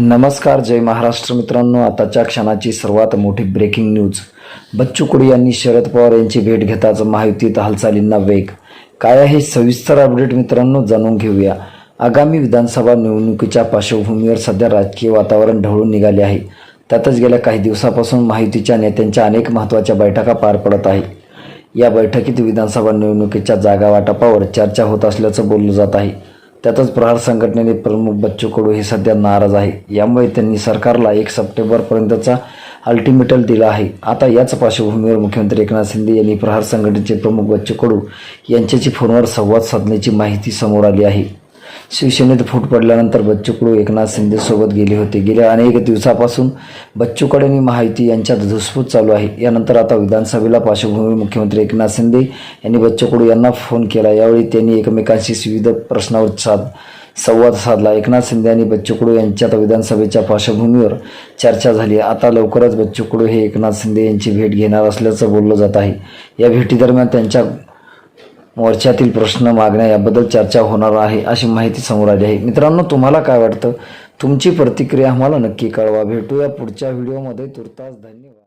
नमस्कार जय महाराष्ट्र मित्रांनो. आताच्या क्षणाची सर्वात मोठी ब्रेकिंग न्यूज बच्चू कडू यांनी शरद पवार यांची भेट घेताच महायुतीत हालचालींना वेग. काय आहे सविस्तर अपडेट मित्रांनो जाणून घेऊया. आगामी विधानसभा निवडणुकीच्या पार्श्वभूमीवर सध्या राजकीय वातावरण ढवळून निघाले आहे. त्यातच गेल्या काही दिवसापासून महायुतीच्या नेत्यांच्या अनेक महत्त्वाच्या बैठका पार पडत आहे. या बैठकीत विधानसभा निवडणुकीच्या जागा वाटपावर चर्चा होत असल्याचं बोललं जात आहे. त्यातच प्रहार संघटनेने प्रमुख बच्चू कडू हे सध्या नाराज आहे. यामुळे त्यांनी सरकारला एक सप्टेंबरपर्यंतचा अल्टिमेटम दिला आहे. आता याच पार्श्वभूमीवर मुख्यमंत्री एकनाथ शिंदे यांनी प्रहार संघटनेचे प्रमुख बच्चू कडू यांच्याशी फोनवर संवाद साधण्याची माहिती समोर आली आहे. शिवसेनेत फूट पडल्यानंतर बच्चू कडू एकनाथ शिंदेसोबत गेले होते. गेल्या अनेक दिवसापासून बच्चू कडू आणि महायुती यांच्यात धुसफूस चालू आहे. यानंतर आता विधानसभेला पार्श्वभूमी मुख्यमंत्री एकनाथ शिंदे यांनी बच्चू कडू यांना फोन केला. यावेळी त्यांनी एकमेकांशी विविध प्रश्नावर साध संवाद साधला. एकनाथ शिंदे आणि बच्चू कडू यांच्यात विधानसभेच्या पार्श्वभूमीवर चर्चा झाली. आता लवकरच बच्चू कडू हे एकनाथ शिंदे यांची भेट घेणार असल्याचं बोललं जात आहे. या भेटीदरम्यान त्यांच्या मोर्चातील प्रश्न मागण्या याबद्दल चर्चा होणार आहे अशी माहिती समोर आली आहे. मित्रांनो तुम्हाला काय वाटतं? तुमची प्रतिक्रिया आम्हाला नक्की कळवा. भेटूया पुढच्या व्हिडिओमध्ये. तुर्तास धन्यवाद.